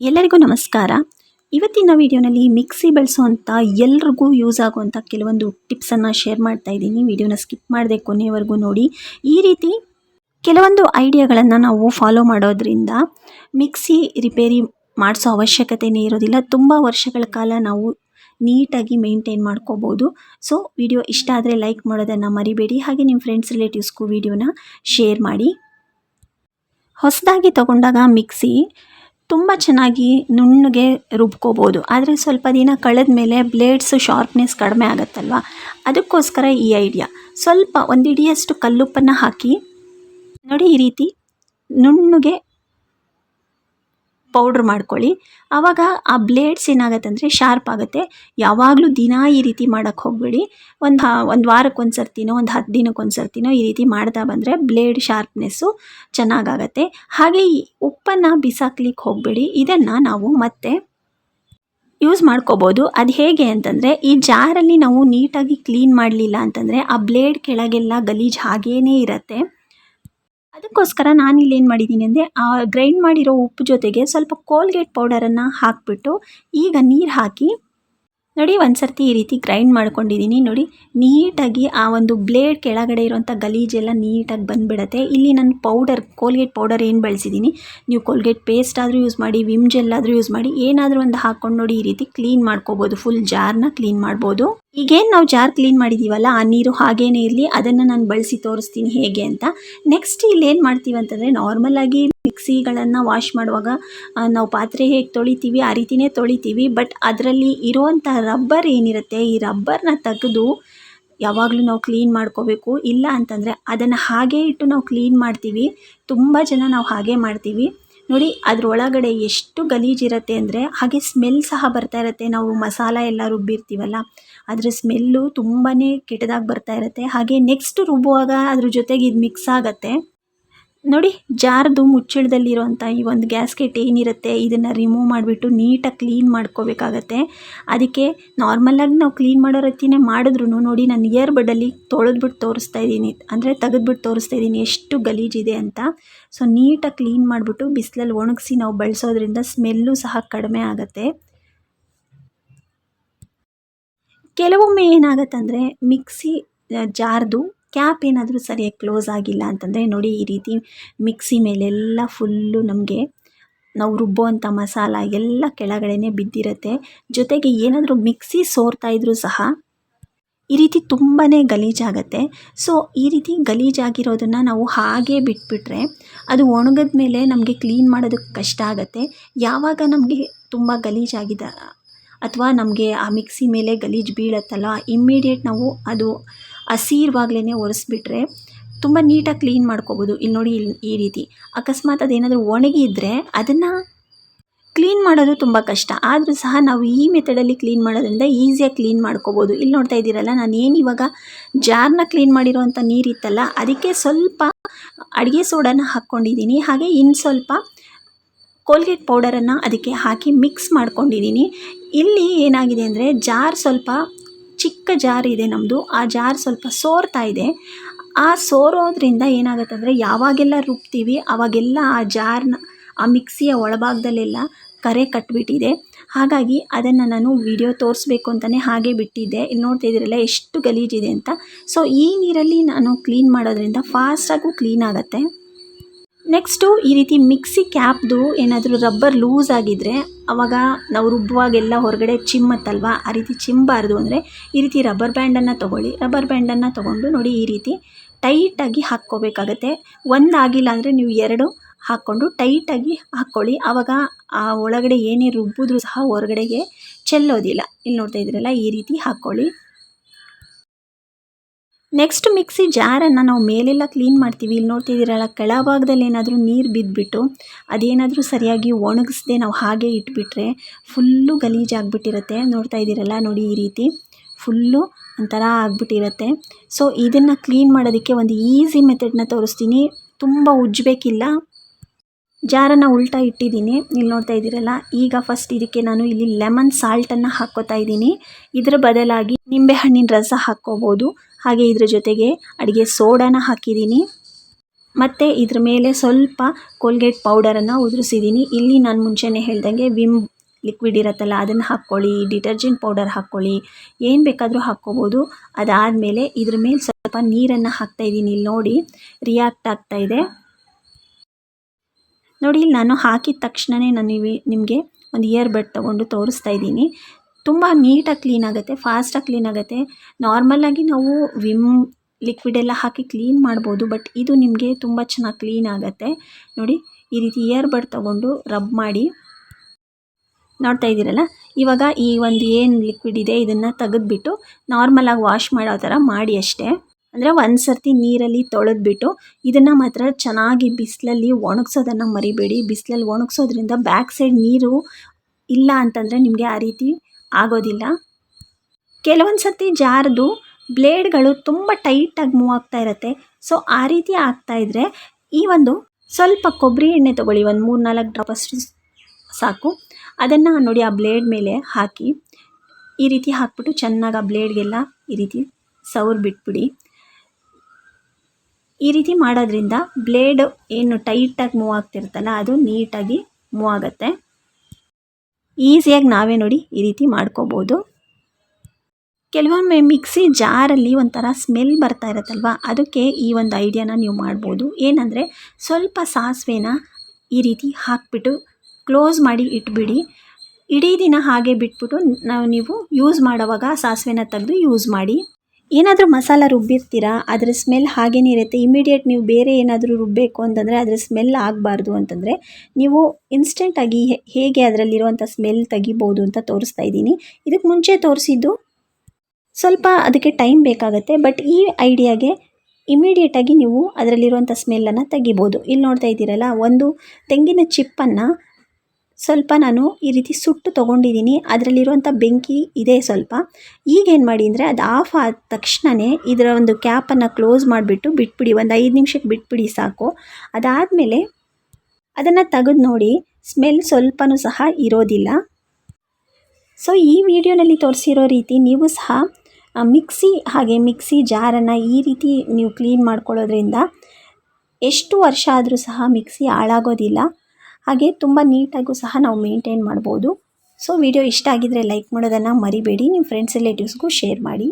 ಎಲ್ಲರಿಗೂ ನಮಸ್ಕಾರ. ಇವತ್ತಿನ ವಿಡಿಯೋನಲ್ಲಿ ಮಿಕ್ಸಿ ಬಳಸುವಂಥ ಎಲ್ರಿಗೂ ಯೂಸ್ ಆಗುವಂಥ ಕೆಲವೊಂದು ಟಿಪ್ಸನ್ನು ಶೇರ್ ಮಾಡ್ತಾ ಇದ್ದೀನಿ. ವಿಡಿಯೋನ ಸ್ಕಿಪ್ ಮಾಡದೆ ಕೊನೆವರೆಗೂ ನೋಡಿ. ಈ ರೀತಿ ಕೆಲವೊಂದು ಐಡಿಯಾಗಳನ್ನು ನಾವು ಫಾಲೋ ಮಾಡೋದ್ರಿಂದ ಮಿಕ್ಸಿ ರಿಪೇರಿ ಮಾಡಿಸೋ ಅವಶ್ಯಕತೆಯೇ ಇರೋದಿಲ್ಲ. ತುಂಬ ವರ್ಷಗಳ ಕಾಲ ನಾವು ನೀಟಾಗಿ ಮೇಂಟೈನ್ ಮಾಡ್ಕೋಬೋದು. ಸೊ ವಿಡಿಯೋ ಇಷ್ಟ ಆದರೆ ಲೈಕ್ ಮಾಡೋದನ್ನು ಮರಿಬೇಡಿ. ಹಾಗೆ ನಿಮ್ಮ ಫ್ರೆಂಡ್ಸ್ ರಿಲೇಟಿವ್ಸ್ಗೂ ವಿಡಿಯೋನ ಶೇರ್ ಮಾಡಿ. ಹೊಸದಾಗಿ ತಗೊಂಡಾಗ ಮಿಕ್ಸಿ ತುಂಬ ಚೆನ್ನಾಗಿ ನುಣ್ಣಗೆ ರುಬ್ಕೋಬೋದು. ಆದರೆ ಸ್ವಲ್ಪ ದಿನ ಕಳೆದ ಮೇಲೆ ಬ್ಲೇಡ್ಸ್ ಶಾರ್ಪ್ನೆಸ್ ಕಡಿಮೆ ಆಗುತ್ತಲ್ವ? ಅದಕ್ಕೋಸ್ಕರ ಈ ಐಡಿಯಾ. ಸ್ವಲ್ಪ ಒಂದಿಡಿಯಷ್ಟು ಕಲ್ಲುಪ್ಪನ್ನು ಹಾಕಿ ನೋಡಿ ಈ ರೀತಿ ನುಣ್ಣಗೆ ಪೌಡ್ರ್ ಮಾಡ್ಕೊಳ್ಳಿ. ಆವಾಗ ಆ ಬ್ಲೇಡ್ಸ್ ಏನಾಗುತ್ತೆ ಅಂದರೆ ಶಾರ್ಪ್ ಆಗುತ್ತೆ. ಯಾವಾಗಲೂ ದಿನ ಈ ರೀತಿ ಮಾಡೋಕ್ಕೆ ಹೋಗಬೇಡಿ. ಒಂದು ಒಂದು ವಾರಕ್ಕೆ ಒಂದು ಸರ್ತಿನೋ ಒಂದು ಹತ್ತು ದಿನಕ್ಕೆ ಒಂದು ಸರ್ತಿನೋ ಈ ರೀತಿ ಮಾಡ್ತಾ ಬಂದರೆ ಬ್ಲೇಡ್ ಶಾರ್ಪ್ನೆಸ್ಸು ಚೆನ್ನಾಗಾಗತ್ತೆ. ಹಾಗೆ ಈ ಉಪ್ಪನ್ನು ಬಿಸಾಕ್ಲಿಕ್ಕೆ ಹೋಗಬೇಡಿ. ಇದನ್ನು ನಾವು ಮತ್ತೆ ಯೂಸ್ ಮಾಡ್ಕೋಬೋದು. ಅದು ಹೇಗೆ ಅಂತಂದರೆ ಈ ಜಾರಲ್ಲಿ ನಾವು ನೀಟಾಗಿ ಕ್ಲೀನ್ ಮಾಡಲಿಲ್ಲ ಅಂತಂದರೆ ಆ ಬ್ಲೇಡ್ ಕೆಳಗೆಲ್ಲ ಗಲೀಜು ಹಾಗೇ ಇರುತ್ತೆ. ಅದಕ್ಕೋಸ್ಕರ ನಾನು ಇಲ್ಲಿ ಏನು ಮಾಡಿದ್ದೀನಿ ಅಂದರೆ, ಆ ಗ್ರೈಂಡ್ ಮಾಡಿರೋ ಉಪ್ಪು ಜೊತೆಗೆ ಸ್ವಲ್ಪ ಕೋಲ್ಗೇಟ್ ಪೌಡರನ್ನು ಹಾಕಿಬಿಟ್ಟು ಈಗ ನೀರು ಹಾಕಿ, ನೋಡಿ ಒಂದು ಸರ್ತಿ ಈ ರೀತಿ ಗ್ರೈಂಡ್ ಮಾಡ್ಕೊಂಡಿದ್ದೀನಿ ನೋಡಿ, ನೀಟಾಗಿ ಆ ಒಂದು ಬ್ಲೇಡ್ ಕೆಳಗಡೆ ಇರೋಂಥ ಗಲೀಜೆಲ್ಲ ನೀಟಾಗಿ ಬಂದುಬಿಡತ್ತೆ. ಇಲ್ಲಿ ನಾನು ಪೌಡರ್ ಕೋಲ್ಗೇಟ್ ಪೌಡರ್ ಏನು ಬಳಸಿದ್ದೀನಿ ನೀವು ಕೋಲ್ಗೇಟ್ ಪೇಸ್ಟ್ ಆದರೂ ಯೂಸ್ ಮಾಡಿ ವಿಮ್ ಜೆಲ್ ಆದರೂ ಯೂಸ್ ಮಾಡಿ, ಏನಾದರೂ ಒಂದು ಹಾಕ್ಕೊಂಡು ನೋಡಿ ಈ ರೀತಿ ಕ್ಲೀನ್ ಮಾಡ್ಕೋಬೋದು ಫುಲ್ ಜಾರ್ನ ಕ್ಲೀನ್ ಮಾಡ್ಬೋದು. ಈಗೇನು ನಾವು ಜಾರ್ ಕ್ಲೀನ್ ಮಾಡಿದ್ದೀವಲ್ಲ ಆ ನೀರು ಹಾಗೇನೇ ಇರಲಿ, ಅದನ್ನು ನಾನು ಬಳಸಿ ತೋರಿಸ್ತೀನಿ ಹೇಗೆ ಅಂತ. ನೆಕ್ಸ್ಟ್ ಇಲ್ಲಿ ಏನು ಮಾಡ್ತೀವಿ ಅಂತಂದರೆ ನಾರ್ಮಲಾಗಿ ಮಿಕ್ಸಿಗಳನ್ನು ವಾಶ್ ಮಾಡುವಾಗ ನಾವು ಪಾತ್ರೆ ಹೇಗೆ ತೊಳಿತೀವಿ, ಆ ರೀತಿಯೇ ತೊಳಿತೀವಿ. ಬಟ್ ಅದರಲ್ಲಿ ಇರುವಂಥ ರಬ್ಬರ್ ಏನಿರುತ್ತೆ, ಈ ರಬ್ಬರ್ನ ತೆಗೆದು ಯಾವಾಗಲೂ ನಾವು ಕ್ಲೀನ್ ಮಾಡ್ಕೋಬೇಕು. ಇಲ್ಲ ಅಂತಂದರೆ ಅದನ್ನು ಹಾಗೇ ಇಟ್ಟು ನಾವು ಕ್ಲೀನ್ ಮಾಡ್ತೀವಿ. ತುಂಬ ಜನ ನಾವು ಹಾಗೆ ಮಾಡ್ತೀವಿ. ನೋಡಿ, ಅದ್ರೊಳಗಡೆ ಎಷ್ಟು ಗಲೀಜಿರುತ್ತೆ ಅಂದರೆ ಹಾಗೆ ಸ್ಮೆಲ್ ಸಹ ಬರ್ತಾ ಇರುತ್ತೆ. ನಾವು ಮಸಾಲ ಎಲ್ಲ ರುಬ್ಬಿರ್ತೀವಲ್ಲ, ಅದರ ಸ್ಮೆಲ್ಲು ತುಂಬಾ ಕೆಟ್ಟದಾಗಿ ಬರ್ತಾ ಇರುತ್ತೆ. ಹಾಗೆ ನೆಕ್ಸ್ಟ್ ರುಬ್ಬುವಾಗ ಅದ್ರ ಜೊತೆಗೆ ಇದು ಮಿಕ್ಸ್ ಆಗುತ್ತೆ. ನೋಡಿ, ಜಾರ್ದು ಮುಚ್ಚಳದಲ್ಲಿರುವಂಥ ಈ ಒಂದು ಗ್ಯಾಸ್ಕೆಟ್ ಏನಿರುತ್ತೆ, ಇದನ್ನು ರಿಮೂವ್ ಮಾಡಿಬಿಟ್ಟು ನೀಟಾಗಿ ಕ್ಲೀನ್ ಮಾಡ್ಕೋಬೇಕಾಗತ್ತೆ. ಅದಕ್ಕೆ ನಾರ್ಮಲಾಗಿ ನಾವು ಕ್ಲೀನ್ ಮಾಡೋ ರೀತಿಯೇ ಮಾಡಿದ್ರು ನೋಡಿ, ನಾನು ಇಯರ್ ಬಡ್ಡಲ್ಲಿ ತೊಳೆದ್ಬಿಟ್ಟು ತೋರಿಸ್ತಾ ಇದ್ದೀನಿ. ಅಂದರೆ ತೆಗೆದ್ಬಿಟ್ಟು ತೋರಿಸ್ತಾ ಇದ್ದೀನಿ ಎಷ್ಟು ಗಲೀಜಿದೆ ಅಂತ. ಸೊ ನೀಟಾಗಿ ಕ್ಲೀನ್ ಮಾಡಿಬಿಟ್ಟು ಬಿಸಿಲಲ್ಲಿ ಒಣಗಿಸಿ ನಾವು ಬಳಸೋದ್ರಿಂದ ಸ್ಮೆಲ್ಲು ಸಹ ಕಡಿಮೆ ಆಗುತ್ತೆ. ಕೆಲವೊಮ್ಮೆ ಏನಾಗುತ್ತೆ ಅಂದರೆ ಮಿಕ್ಸಿ ಜಾರ್ದು ಕ್ಯಾಪ್ ಏನಾದರೂ ಸರಿಯಾಗಿ ಕ್ಲೋಸ್ ಆಗಿಲ್ಲ ಅಂತಂದರೆ ನೋಡಿ ಈ ರೀತಿ ಮಿಕ್ಸಿ ಮೇಲೆಲ್ಲ ಫುಲ್ಲು ನಮಗೆ ನಾವು ರುಬ್ಬುವಂಥ ಮಸಾಲ ಎಲ್ಲ ಕೆಳಗಡೆನೇ ಬಿದ್ದಿರುತ್ತೆ. ಜೊತೆಗೆ ಏನಾದರೂ ಮಿಕ್ಸಿ ಸೋರ್ತಾ ಇದ್ರೂ ಸಹ ಈ ರೀತಿ ತುಂಬಾ ಗಲೀಜಾಗತ್ತೆ. ಸೊ, ಈ ರೀತಿ ಗಲೀಜಾಗಿರೋದನ್ನು ನಾವು ಹಾಗೆ ಬಿಟ್ಬಿಟ್ರೆ ಅದು ಒಣಗಿದ ಮೇಲೆ ನಮಗೆ ಕ್ಲೀನ್ ಮಾಡೋದಕ್ಕೆ ಕಷ್ಟ ಆಗುತ್ತೆ. ಯಾವಾಗ ನಮಗೆ ತುಂಬ ಗಲೀಜಾಗಿದೆ ಅಥವಾ ನಮಗೆ ಆ ಮಿಕ್ಸಿ ಮೇಲೆ ಗಲೀಜು ಬೀಳತ್ತಲ್ಲ, ಇಮ್ಮಿಡಿಯೇಟ್ ನಾವು ಅದು ಹಸಿ ಇರುವಾಗಲೇ ಒರೆಸ್ಬಿಟ್ರೆ ತುಂಬ ನೀಟಾಗಿ ಕ್ಲೀನ್ ಮಾಡ್ಕೋಬೋದು. ಇಲ್ಲಿ ನೋಡಿ ಈ ರೀತಿ. ಅಕಸ್ಮಾತ್ ಅದೇನಾದರೂ ಒಣಗಿದ್ರೆ ಅದನ್ನು ಕ್ಲೀನ್ ಮಾಡೋದು ತುಂಬ ಕಷ್ಟ. ಆದರೂ ಸಹ ನಾವು ಈ ಮೆಥಡಲ್ಲಿ ಕ್ಲೀನ್ ಮಾಡೋದ್ರಿಂದ ಈಸಿಯಾಗಿ ಕ್ಲೀನ್ ಮಾಡ್ಕೋಬೋದು. ಇಲ್ಲಿ ನೋಡ್ತಾ ಇದ್ದೀರಲ್ಲ ನಾನು ಏನು ಇವಾಗ ಜಾರ್ನ ಕ್ಲೀನ್ ಮಾಡಿರೋವಂಥ ನೀರಿತ್ತಲ್ಲ, ಅದಕ್ಕೆ ಸ್ವಲ್ಪ ಅಡುಗೆ ಸೋಡಾನ ಹಾಕ್ಕೊಂಡಿದ್ದೀನಿ. ಹಾಗೆ ಇನ್ನು ಸ್ವಲ್ಪ ಕೋಲ್ಗೇಟ್ ಪೌಡರನ್ನು ಅದಕ್ಕೆ ಹಾಕಿ ಮಿಕ್ಸ್ ಮಾಡ್ಕೊಂಡಿದ್ದೀನಿ. ಇಲ್ಲಿ ಏನಾಗಿದೆ ಅಂದರೆ ಜಾರ್ ಸ್ವಲ್ಪ ಚಿಕ್ಕ ಜಾರ್ ಇದೆ ನಮ್ಮದು ಆ ಜಾರ್ ಸ್ವಲ್ಪ ಸೋರ್ತಾ ಇದೆ. ಆ ಸೋರೋದ್ರಿಂದ ಏನಾಗುತ್ತೆ ಅಂದರೆ ಯಾವಾಗೆಲ್ಲ ರುಬ್ತೀವಿ ಆವಾಗೆಲ್ಲ ಆ ಜಾರ್ನ, ಆ ಮಿಕ್ಸಿಯ ಒಳಭಾಗದಲ್ಲೆಲ್ಲ ಕರೆ ಕಟ್ಬಿಟ್ಟಿದೆ. ಹಾಗಾಗಿ ಅದನ್ನು ನಾನು ವಿಡಿಯೋ ತೋರಿಸ್ಬೇಕು ಅಂತಲೇ ಹಾಗೆ ಬಿಟ್ಟಿದ್ದೆ. ಇಲ್ಲಿ ನೋಡ್ತಾ ಇದ್ದೀರಲ್ಲ ಎಷ್ಟು ಗಲೀಜಿದೆ ಅಂತ. ಸೊ ಈ ನೀರಲ್ಲಿ ನಾನು ಕ್ಲೀನ್ ಮಾಡೋದ್ರಿಂದ ಫಾಸ್ಟಾಗೂ ಕ್ಲೀನ್ ಆಗುತ್ತೆ. ನೆಕ್ಸ್ಟು ಈ ರೀತಿ ಮಿಕ್ಸಿ ಕ್ಯಾಪ್ದು ಏನಾದರೂ ರಬ್ಬರ್ ಲೂಸ್ ಆಗಿದ್ದರೆ ಅವಾಗ ನಾವು ರುಬ್ಬುವಾಗೆಲ್ಲ ಹೊರಗಡೆ ಚಿಮ್ಮತ್ತಲ್ವ ಆ ರೀತಿ ಚಿಮ್ಮಬಾರ್ದು ಅಂದರೆ ಈ ರೀತಿ ರಬ್ಬರ್ ಬ್ಯಾಂಡನ್ನು ತೊಗೊಳ್ಳಿ. ರಬ್ಬರ್ ಬ್ಯಾಂಡನ್ನು ತೊಗೊಂಡು ನೋಡಿ ಈ ರೀತಿ ಟೈಟಾಗಿ ಹಾಕ್ಕೋಬೇಕಾಗತ್ತೆ. ಒಂದು ಆಗಿಲ್ಲ ಅಂದರೆ ನೀವು ಎರಡು ಹಾಕ್ಕೊಂಡು ಟೈಟಾಗಿ ಹಾಕ್ಕೊಳ್ಳಿ. ಆವಾಗ ಆ ಒಳಗಡೆ ಏನೇ ರುಬ್ಬಿದ್ರೂ ಸಹ ಹೊರಗಡೆಗೆ ಚೆಲ್ಲೋದಿಲ್ಲ. ಇಲ್ಲಿ ನೋಡ್ತಾ ಇದ್ದೀರಲ್ಲ, ಈ ರೀತಿ ಹಾಕ್ಕೊಳ್ಳಿ. ನೆಕ್ಸ್ಟ್ ಮಿಕ್ಸಿ ಜಾರನ್ನು ನಾವು ಮೇಲೆಲ್ಲ ಕ್ಲೀನ್ ಮಾಡ್ತೀವಿ. ಇಲ್ಲಿ ನೋಡ್ತಿದ್ದೀರಲ್ಲ ಕೆಳಭಾಗದಲ್ಲಿ ಏನಾದರೂ ನೀರು ಬಿದ್ದುಬಿಟ್ಟು ಅದೇನಾದರೂ ಸರಿಯಾಗಿ ಒಣಗಿಸ್ದೆ ನಾವು ಹಾಗೆ ಇಟ್ಬಿಟ್ರೆ ಫುಲ್ಲು ಗಲೀಜಾಗ್ಬಿಟ್ಟಿರುತ್ತೆ ನೋಡ್ತಾ ಇದ್ದೀರಲ್ಲ, ನೋಡಿ ಈ ರೀತಿ ಫುಲ್ಲು ಒಂಥರ ಆಗ್ಬಿಟ್ಟಿರುತ್ತೆ. ಸೊ ಇದನ್ನು ಕ್ಲೀನ್ ಮಾಡೋದಕ್ಕೆ ಒಂದು ಈಸಿ ಮೆಥಡ್ನ ತೋರಿಸ್ತೀನಿ. ತುಂಬ ಉಜ್ಜಬೇಕಿಲ್ಲ. ಜಾರನ್ನು ಉಲ್ಟಾ ಇಟ್ಟಿದ್ದೀನಿ. ಇಲ್ಲಿ ನೋಡ್ತಾ ಇದ್ದೀರಲ್ಲ, ಈಗ ಫಸ್ಟ್ ಇದಕ್ಕೆ ನಾನು ಇಲ್ಲಿ ಲೆಮನ್ ಸಾಲ್ಟನ್ನು ಹಾಕ್ಕೋತಾ ಇದ್ದೀನಿ. ಇದರ ಬದಲಾಗಿ ನಿಂಬೆಹಣ್ಣಿನ ರಸ ಹಾಕ್ಕೋಬೋದು. ಹಾಗೆ ಇದ್ರ ಜೊತೆಗೆ ಅಡುಗೆ ಸೋಡಾನ ಹಾಕಿದ್ದೀನಿ. ಮತ್ತು ಇದ್ರ ಮೇಲೆ ಸ್ವಲ್ಪ ಕೋಲ್ಗೇಟ್ ಪೌಡರನ್ನು ಉದುರಿಸಿದ್ದೀನಿ. ಇಲ್ಲಿ ನಾನು ಮುಂಚೆನೇ ಹೇಳ್ದಂಗೆ ವಿಮ್ ಲಿಕ್ವಿಡ್ ಇರುತ್ತಲ್ಲ, ಅದನ್ನು ಹಾಕ್ಕೊಳ್ಳಿ ಡಿಟರ್ಜೆಂಟ್ ಪೌಡರ್ ಹಾಕ್ಕೊಳ್ಳಿ, ಏನು ಬೇಕಾದರೂ ಹಾಕ್ಕೋಬೋದು. ಅದಾದಮೇಲೆ ಇದ್ರ ಮೇಲೆ ಸ್ವಲ್ಪ ನೀರನ್ನು ಹಾಕ್ತಾಯಿದ್ದೀನಿ ಇಲ್ಲಿ ನೋಡಿ ರಿಯಾಕ್ಟ್ ಆಗ್ತಾ ಇದೆ. ನೋಡಿ ನಾನು ಹಾಕಿದ ತಕ್ಷಣವೇ ನಾನು ನಿಮಗೆ ಒಂದು ಇಯರ್ ಬಡ್ ತೊಗೊಂಡು ತೋರಿಸ್ತಾ ಇದ್ದೀನಿ. ತುಂಬ ನೀಟಾಗಿ ಕ್ಲೀನ್ ಆಗುತ್ತೆ ಫಾಸ್ಟಾಗಿ ಕ್ಲೀನ್ ಆಗುತ್ತೆ. ನಾರ್ಮಲಾಗಿ ನಾವು ವಿಮ್ ಲಿಕ್ವಿಡ್ ಎಲ್ಲ ಹಾಕಿ ಕ್ಲೀನ್ ಮಾಡ್ಬೋದು ಬಟ್ ಇದು ನಿಮಗೆ ತುಂಬ ಚೆನ್ನಾಗಿ ಕ್ಲೀನ್ ಆಗುತ್ತೆ. ನೋಡಿ, ಈ ರೀತಿ ಇಯರ್ ಬಡ್ ತೊಗೊಂಡು ರಬ್ ಮಾಡಿ. ನೋಡ್ತಾ ಇದ್ದೀರಲ್ಲ, ಇವಾಗ ಈ ಒಂದು ಏನು ಲಿಕ್ವಿಡ್ ಇದೆ, ಇದನ್ನು ತೆಗೆದ್ಬಿಟ್ಟು ನಾರ್ಮಲಾಗಿ ವಾಶ್ ಮಾಡೋ ಥರ ಮಾಡಿ ಅಷ್ಟೇ. ಅಂದರೆ ಒಂದು ಸರ್ತಿ ನೀರಲ್ಲಿ ತೊಳೆದ್ಬಿಟ್ಟು ಇದನ್ನು ಮಾತ್ರ ಚೆನ್ನಾಗಿ ಬಿಸಿಲಲ್ಲಿ ಒಣಗ್ಸೋದನ್ನು ಮರಿಬೇಡಿ. ಬಿಸಿಲಲ್ಲಿ ಒಣಗಿಸೋದ್ರಿಂದ ಬ್ಯಾಕ್ ಸೈಡ್ ನೀರು ಇಲ್ಲ ಅಂತಂದರೆ ನಿಮಗೆ ಆ ರೀತಿ ಆಗೋದಿಲ್ಲ. ಕೆಲವೊಂದು ಸರ್ತಿ ಜಾರ್ದು ಬ್ಲೇಡ್ಗಳು ತುಂಬ ಟೈಟಾಗಿ ಮೂವ್ ಆಗ್ತಾ ಇರುತ್ತೆ. ಸೊ ಆ ರೀತಿ ಆಗ್ತಾಯಿದ್ರೆ ಈ ಒಂದು ಸ್ವಲ್ಪ ಕೊಬ್ಬರಿ ಎಣ್ಣೆ ತೊಗೊಳ್ಳಿ, ಒಂದು ಮೂರು ನಾಲ್ಕು ಡ್ರಾಪ್ ಅಷ್ಟು ಸಾಕು. ಅದನ್ನು ನೋಡಿ ಆ ಬ್ಲೇಡ್ ಮೇಲೆ ಹಾಕಿ, ಈ ರೀತಿ ಹಾಕ್ಬಿಟ್ಟು ಚೆನ್ನಾಗಿ ಆ ಬ್ಲೇಡ್ಗೆಲ್ಲ ಈ ರೀತಿ ಸವ್ರು ಬಿಟ್ಬಿಡಿ. ಈ ರೀತಿ ಮಾಡೋದ್ರಿಂದ ಬ್ಲೇಡ್ ಏನು ಟೈಟಾಗಿ ಮೂವ್ ಆಗ್ತಿರುತ್ತಲ್ಲ, ಅದು ನೀಟಾಗಿ ಮೂವ್ ಆಗುತ್ತೆ. ಈಸಿಯಾಗಿ ನಾವೇ ನೋಡಿ ಈ ರೀತಿ ಮಾಡ್ಕೋಬೋದು. ಕೆಲವೊಮ್ಮೆ ಮಿಕ್ಸಿ ಜಾರಲ್ಲಿ ಒಂಥರ ಸ್ಮೆಲ್ ಬರ್ತಾ ಇರುತ್ತಲ್ವ? ಅದಕ್ಕೆ ಈ ಒಂದು ಐಡಿಯಾನ ನೀವು ಮಾಡ್ಬೋದು. ಏನಂದರೆ ಸ್ವಲ್ಪ ಸಾಸಿವೆನ ಈ ರೀತಿ ಹಾಕ್ಬಿಟ್ಟು ಕ್ಲೋಸ್ ಮಾಡಿ ಇಟ್ಬಿಡಿ. ಇಡೀ ದಿನ ಹಾಗೆ ಬಿಟ್ಬಿಟ್ಟು ನಾವು ನೀವು ಯೂಸ್ ಮಾಡೋವಾಗ ಸಾಸಿವೆನ ತೆಗೆದು ಯೂಸ್ ಮಾಡಿ. ಏನಾದರೂ ಮಸಾಲ ರುಬ್ಬಿರ್ತೀರಾ? ಅದರ ಸ್ಮೆಲ್ ಹಾಗೇನೇ ಇರುತ್ತೆ. ಇಮಿಡಿಯೇಟ್ ನೀವು ಬೇರೆ ಏನಾದರೂ ರುಬ್ಬಬೇಕು ಅಂತಂದರೆ ಅದರ ಸ್ಮೆಲ್ ಆಗಬಾರ್ದು ಅಂತಂದರೆ ನೀವು ಇನ್ಸ್ಟೆಂಟಾಗಿ ಹೇಗೆ ಅದರಲ್ಲಿರುವಂಥ ಸ್ಮೆಲ್ ತೆಗಿಬೋದು ಅಂತ ತೋರಿಸ್ತಾ ಇದ್ದೀನಿ. ಇದಕ್ಕೆ ಮುಂಚೆ ತೋರಿಸಿದ್ದು ಸ್ವಲ್ಪ ಅದಕ್ಕೆ ಟೈಮ್ ಬೇಕಾಗುತ್ತೆ. ಬಟ್ ಈ ಐಡಿಯಾಗೆ ಇಮಿಡಿಯೇಟಾಗಿ ನೀವು ಅದರಲ್ಲಿರುವಂಥ ಸ್ಮೆಲ್ಲನ್ನು ತೆಗಿಬೋದು. ಇಲ್ಲಿ ನೋಡ್ತಾ ಇದ್ದೀರಲ್ಲ, ಒಂದು ತೆಂಗಿನ ಚಿಪ್ಪನ್ನು ಸ್ವಲ್ಪ ನಾನು ಈ ರೀತಿ ಸುಟ್ಟು ತೊಗೊಂಡಿದ್ದೀನಿ. ಅದರಲ್ಲಿರುವಂಥ ಬೆಂಕಿ ಇದೆ ಸ್ವಲ್ಪ. ಈಗೇನು ಮಾಡಿ ಅಂದರೆ ಅದು ಆಫ್ ಆದ ತಕ್ಷಣವೇ ಇದರ ಒಂದು ಕ್ಯಾಪನ್ನು ಕ್ಲೋಸ್ ಮಾಡಿಬಿಟ್ಟು ಬಿಟ್ಬಿಡಿ. ಒಂದು ಐದು ನಿಮಿಷಕ್ಕೆ ಬಿಟ್ಬಿಡಿ ಸಾಕು. ಅದಾದಮೇಲೆ ಅದನ್ನು ತೆಗೆದು ನೋಡಿ ಸ್ಮೆಲ್ ಸ್ವಲ್ಪನೂ ಸಹ ಇರೋದಿಲ್ಲ. ಸೊ ಈ ವಿಡಿಯೋನಲ್ಲಿ ತೋರಿಸಿರೋ ರೀತಿ ನೀವು ಸಹ ಮಿಕ್ಸಿ ಹಾಗೆ ಮಿಕ್ಸಿ ಜಾರನ್ನು ಈ ರೀತಿ ನೀವು ಕ್ಲೀನ್ ಮಾಡ್ಕೊಳ್ಳೋದ್ರಿಂದ ಎಷ್ಟು ವರ್ಷ ಆದರೂ ಸಹ ಮಿಕ್ಸಿ ಹಾಳಾಗೋದಿಲ್ಲ. ಹಾಗೆ ತುಂಬ ನೀಟಾಗೂ ಸಹ ನಾವು ಮೇಂಟೈನ್ ಮಾಡ್ಬೋದು. ಸೊ ವಿಡಿಯೋ ಇಷ್ಟ ಆಗಿದರೆ ಲೈಕ್ ಮಾಡೋದನ್ನು ಮರಿಬೇಡಿ. ನಿಮ್ಮ ಫ್ರೆಂಡ್ಸ್ ರಿಲೇಟಿವ್ಸ್ಗೂ ಶೇರ್ ಮಾಡಿ.